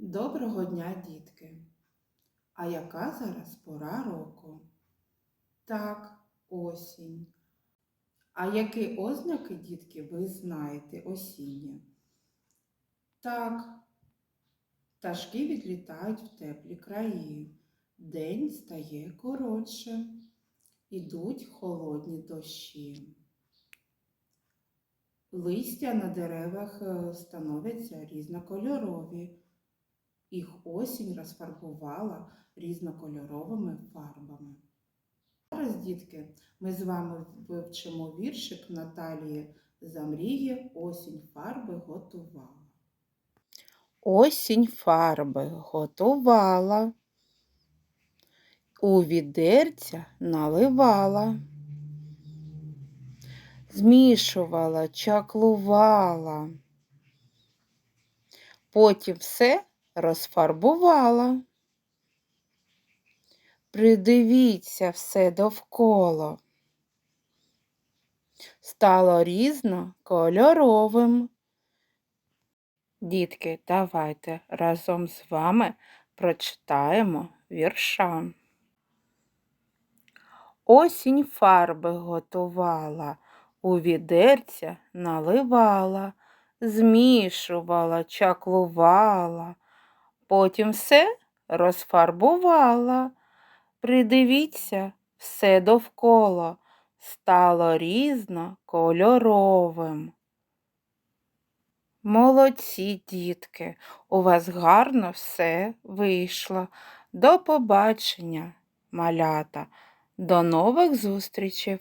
Доброго дня, дітки! А яка зараз пора року? Так, осінь. А які ознаки, дітки, ви знаєте осіння? Так, пташки відлітають в теплі краї. День стає коротше. Ідуть холодні дощі. Листя на деревах е, становляться різнокольорові. Їх осінь розфарбувала різнокольоровими фарбами. Зараз, дітки, ми з вами вивчимо віршик Наталії Замріє Осінь фарби готувала. Осінь фарби готувала, у відерця наливала, змішувала, чаклувала, потім все розфарбувала. Придивіться все довкола. Стало різнокольоровим. Дітки, давайте разом з вами прочитаємо вірша. Осінь фарби готувала, у відерця наливала, змішувала, чаклувала, потім все розфарбувала. Придивіться, все довкола стало різнокольоровим. Молодці, дітки, у вас гарно все вийшло. До побачення, малята, до нових зустрічей!